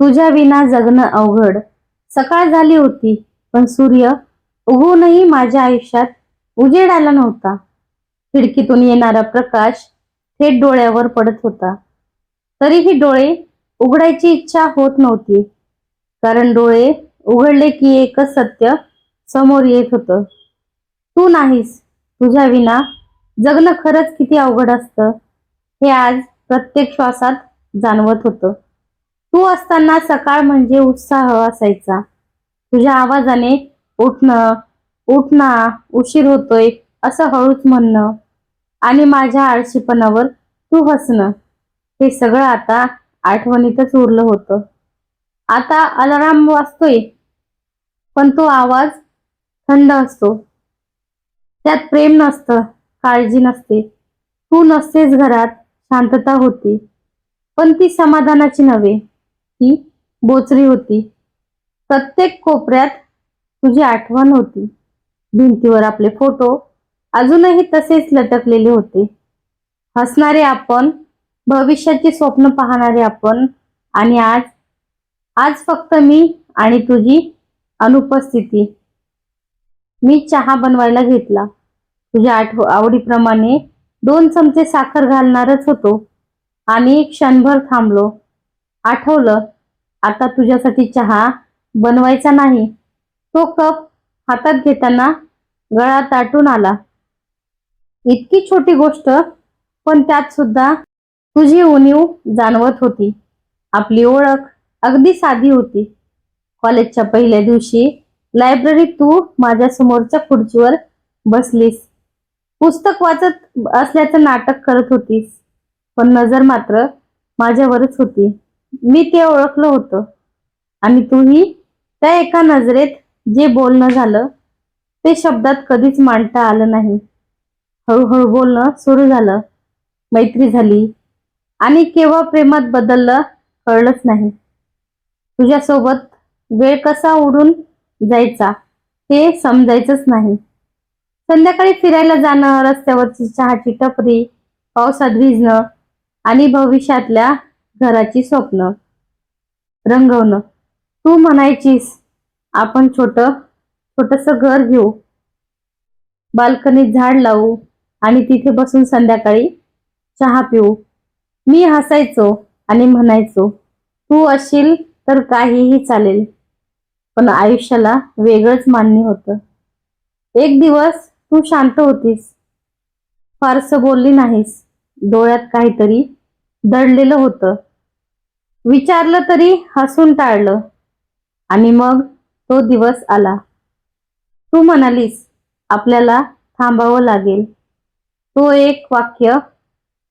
तुझ्या विना जगणं अवघड. सकाळ झाली होती पण सूर्य उगवूनही माझ्या आयुष्यात उजेड आला नव्हता. खिडकीतून येणारा प्रकाश थेट डोळ्यावर पडत होता. तरीही डोळे उघडायची इच्छा होत नव्हती कारण डोळे उघडले की एकच सत्य समोर येत होतं. तू नाहीस. तुझ्या विना जगणं खरंच किती अवघड असतं हे आज प्रत्येक श्वासात जाणवत होतं. तू असताना सकाळ म्हणजे उत्साह असायचा. तुझ्या आवाजाने उठणं उठणा उशीर होतोय असं हळूच म्हणणं. आणि माझ्या आळशीपणावर तू हसणं. हे सगळं आता आठवणीतच उरलं होतं. आता अलाराम वाजतोय पण तो आवाज थंड असतो. त्यात प्रेम नसतं काळजी नसते. तू नसतेस घरात शांतता होती. पण ती समाधानाची नव्हे. ती बोचरी होती. प्रत्येक कोपऱ्यात तुझी आठवण होती. भिंतीवर आपले फोटो अजूनही तसेच लटकलेले होते. हसणारे आपण भविष्याची स्वप्न पाहणारे आपण आणि आज आज फक्त मी आणि तुझी अनुपस्थिती. मी चहा बनवायला घेतला. तुझ्या आठव आवडीप्रमाणे दोन चमचे साखर घालणारच होतो. आणि क्षणभर थांबलो. आठवलं आता तुझ्यासाठी चहा बनवायचा नाही. तो कप हातात घेताना गळा ताटून आला. इतकी छोटी गोष्ट पण त्यात सुद्धा तुझी उणीव जाणवत होती. आपली ओळख अगदी साधी होती. कॉलेजच्या पहिल्या दिवशी लायब्ररीत तू माझ्या समोरच्या खुर्चीवर बसलीस. पुस्तक वाचत असल्याचं नाटक करत होतीस. पण नजर मात्र माझ्यावरच होती. मी ते ओळखलं होतं. आणि तूही त्या एका नजरेत जे बोलणं झालं ते शब्दात कधीच मांडता आलं नाही. हळूहळू बोलणं सुरू झालं. मैत्री झाली. आणि केव्हा प्रेमात बदललं कळलंच नाही. तुझ्यासोबत वेळ कसा उडून जायचा हे समजायचंच नाही. संध्याकाळी फिरायला जाणं रस्त्यावरची चहाची टपरी पावसात भिजणं आणि भविष्यातल्या घराची स्वप्न रंगवणं. तू म्हणायचीस आपण छोट छोटस घर घेऊ. बाल्कनीत झाड लावू आणि तिथे बसून संध्याकाळी चहा पिऊ. मी हसायचो आणि म्हणायचो तू असशील तर काहीही चालेल. पण आयुष्याला वेगळंच मान्य होतं. एक दिवस तू शांत होतीस. फारसं बोलली नाहीस. डोळ्यात काहीतरी दडलेलं होतं. विचारलं तरी हसून टाळलं. आणि मग तो दिवस आला. तू म्हणालीस आपल्याला थांबावं लागेल. तो एक वाक्य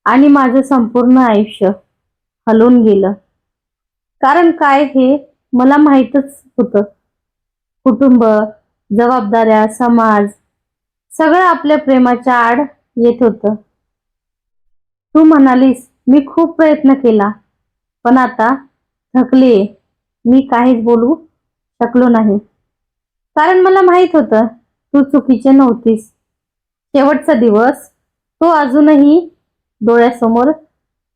आणि माझं संपूर्ण आयुष्य हलून गेलं. कारण काय हे मला माहीतच होतं. कुटुंब जबाबदाऱ्या समाज सगळं आपल्या प्रेमाच्या आड येत होतं. तू म्हणालीस मी खूप प्रयत्न केला. पण आता थकले मी काहीच बोलू शकलो नाही. कारण मला माहीत होतं तू चुकीचे नव्हतीस. शेवटचा दिवस तो अजूनही डोळ्यासमोर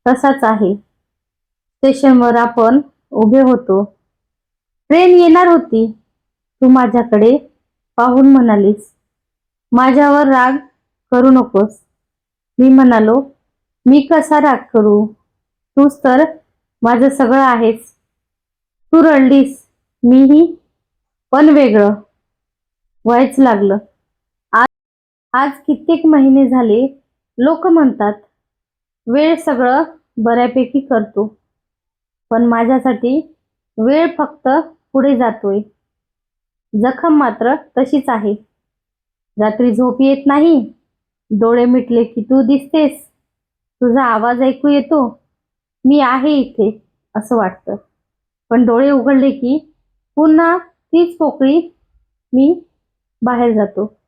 तसाच आहे. स्टेशनवर आपण उभे होतो. ट्रेन येणार होती. तू माझ्याकडे पाहून म्हणालीस माझ्यावर राग करू नकोस. मी म्हणालो मी कसा राग करू? तूच तर माझं सगळं आहेस. तू रडलीस. मीही. पण वेगळं. व्हायच लागलं. आज आज कित्येक महिने झाले लोक म्हणतात वेळ सगळं बऱ्यापैकी करतो. पण माझ्यासाठी वेळ फक्त पुढे जातोय. जखम मात्र तशीच आहे. रात्री झोप येत नाही. डोळे मिटले की तू दिसतेस. तुझा आवाज ऐकू येतो. मी आहे इथे असं वाटतं. पण डोळे उघडले की पुन्हा तीच पोकळी मी बाहेर जातो.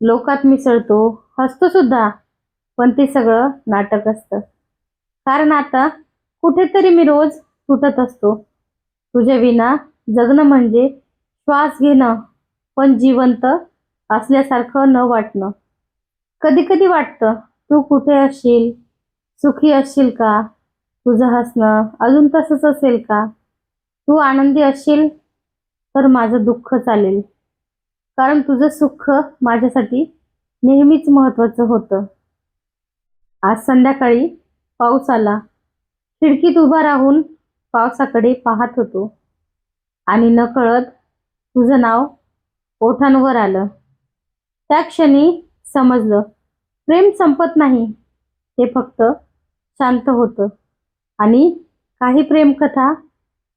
लोकात मिसळतो हसतो सुद्धा पण ते सगळं नाटक असतं. कारण आता कुठेतरी मी रोज तुटत असतो. तुझ्या विना जगणं म्हणजे श्वास घेणं पण जिवंत असल्यासारखं न वाटणं. कधी कधी वाटतं तू कुठे असशील? सुखी असशील का? तुझं हसणं अजून तसंच असेल का? तू आनंदी असशील तर माझं दुःख चालेल. कारण तुझं सुख माझ्यासाठी नेहमीच महत्वाचं होतं. आज संध्याकाळी पाऊस आला. खिडकीत उभा राहून पावसाकडे पाहत होतो. आणि नकळत तुझं नाव ओठांवर आलं. त्या क्षणी समजलं प्रेम संपत नाही. ते फक्त शांत होतं. आणि काही प्रेमकथा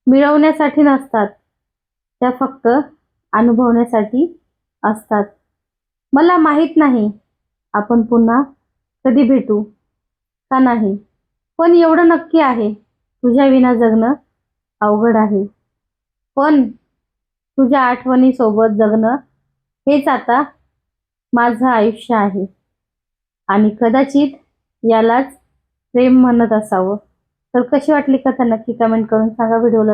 मिळवण्यासाठी नसतात. त्या फक्त अनुभवण्यासाठी असतात. मला माहीत नाही आपण पुन्हा कधी भेटू का नाही पण एवढं नक्की आहे तुझ्या विना जगणं अवघड आहे. पण तुझ्या आठवणीसोबत जगणं हेच आता माझं आयुष्य आहे. आणि कदाचित यालाच प्रेम म्हणत असावं. तर कशी वाटली कथा नक्की कमेंट करून सांगा. व्हिडिओला